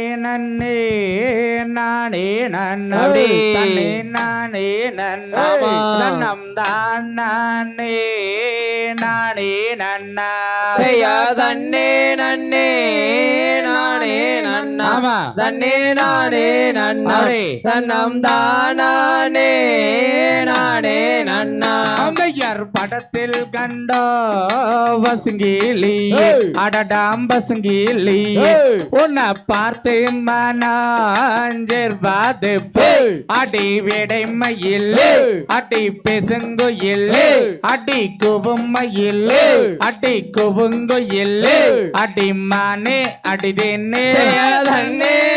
நன்னே நானே நன்ன. நானே. நன்னம் தான் நானே நானே நன்னா. தன்னே நன்னே நானே நன்னா. தன்னே நானே நன்னா. அப்படி. தன்னம் தானே நானே நன்னா. அம்மையார் படத்தில் கண்டோ வசுங்கிலி. அடடாம் வசுங்கிலி ஏய். உன்னை பார்த்து மனாஞ்சேர்வாது. அடி வேடைமையில். அடி பெசுங்குயில். அடி குவுமையில். அடி குவுங்குயில். அடி மானே தன்னே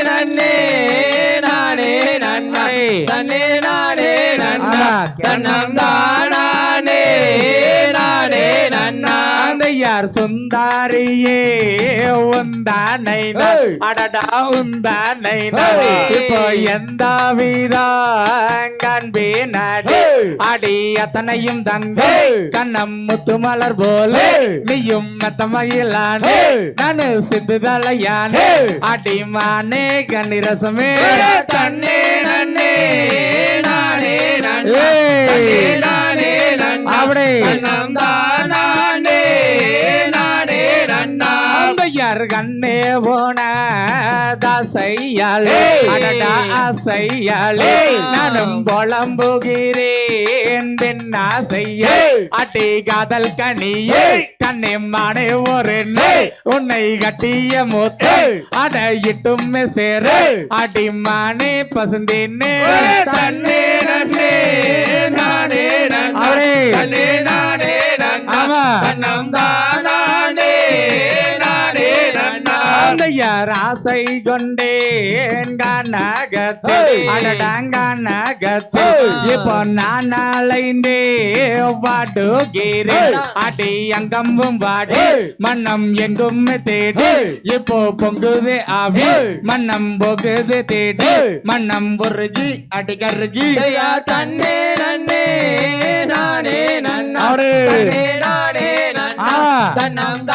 யார் சுந்தாரியே உந்தானை. அடடா உந்தானை. இப்போ எந்த விதம் காண்பேனாடி ஏய். அடி அத்தனையும் தங்க. கண்ணம் முத்து மலர் போல. நீயும் மெத்தமயிலானே. நானு சிந்துதலையானே ஏய். அடி மானே கண்ணிரசமே தன்னே நன்னே நானே நன்னா தாசையாளே ஏய். அடடா ஆசையாளே ஏய். நானும் புலம்புகிறேன் பெண் ஆசையே ஏய். அடி காதல் கனியே. கண்ணே மானே ஒரு. உன்னை கட்டிய மூத்தை. அடையிட்டும் சேர. அடி மானே பசுந்தேனே தன்னே நன்னா அந்த யார் ஆசை கொண்டேன். அடடாங்கனகத்து ஏய். இப்போ நான் அலைந்தே வாடுகிறேன். அடி அங்கம்பும் வாடி. மன்னம் எங்கும் தேடி. இப்போ பொங்குது ஆவி. மன்னம் பொகுது தேடி. மன்னம் உருகி அடி கருகி தன்னே நன்னே நானே நன்னா. தன்னே நானே நன்னா. தன்னம்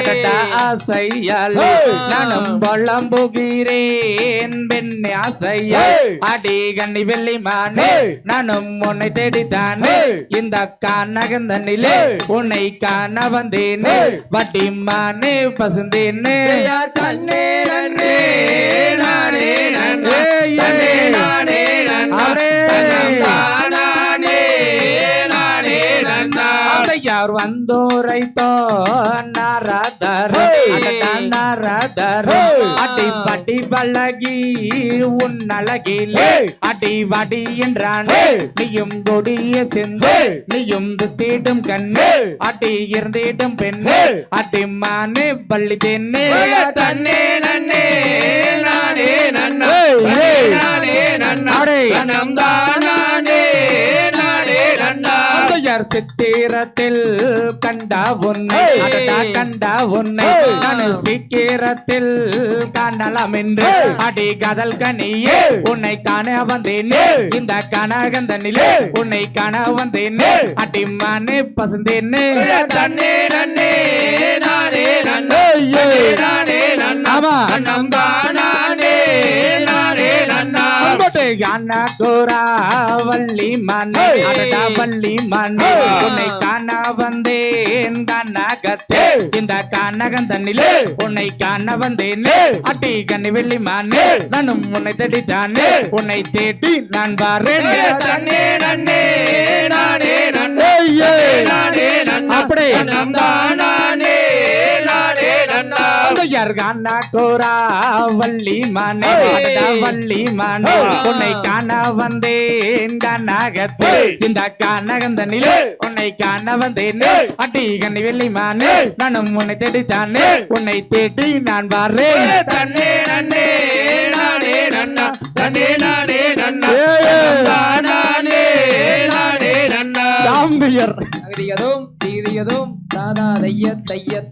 அடடா ஆசையாளே ஏய். நானும் பொழம்புகிறேன் பெண்ணே ஆசையா ஏய். அடி கண்ணி வெள்ளி மானே ஏய். நானும் உன்னை தேடித்தானே. இந்த கானகந்தனிலே. உன்னை காண வந்தேனே ஏய். வட்டி மானே பசுந்தேனே தன்னே நன்னே நானே நன்னா. தன்னே நானே நன்னா. தன்னம் தானே நானே நன்னா யார் வந்தோரை நாரதர். நாரதர். அடி படி பழகி உன் அழகிலே. அடி வடி என்றானே. நீயும் கொடிய செந்து. நீயும் தேடும் கண்ணு. அடி இருந்தேடும் பெண்ணு. அடி மானே பள்ளி தென்னே தன்னே நன்னே நானே நன்னா. நானே நன்னா அப்படி. தன்னம் தானே நானே நன்னா அந்த யார் சித்திரத்தில் கண்டா உன்னை கண்டா உன்னை. நான் சீக்கிரத்தில் காணலாம் என்று. அடி கதல் கனியே. உன்னை காண வந்தேனே. இந்த கனகந்தனிலே. உன்னை காண வந்தேனே. அடி மானே பசுந்தேனே நன்னே யானா கோரா வள்ளி ஏய். அடடா வள்ளி ஏய். உன்னை காண வந்தேன் ஏய். இந்த கனகம் தண்ணிலே. உன்னை காண வந்தேனே. அட்டி கண்ணி வெள்ளி மானே. நானும் உன்னை தேடித்தானே. உன்னை தேடி நான் வரேன் தன்னே நன்னே நானே நன்னா காணா கோரா வள்ளி மானே வள்ளி மானே. உன்னை காண வந்தேன் கனகத்தே. இந்த கனகந்தனிலே. உன்னை காண வந்தேனே. அட்டி கண்ணி வெள்ளி மானே. நானும் உன்னை தேடித்தானே. உன்னை தேடி நான் வரேன் தன்னே நன்னே நானே நன்னா. தன்னே நானே நன்னா. தானே நானே நன்னா. தாம்பியர் அகதியதும் தீதியதும் தாதா தைய தைய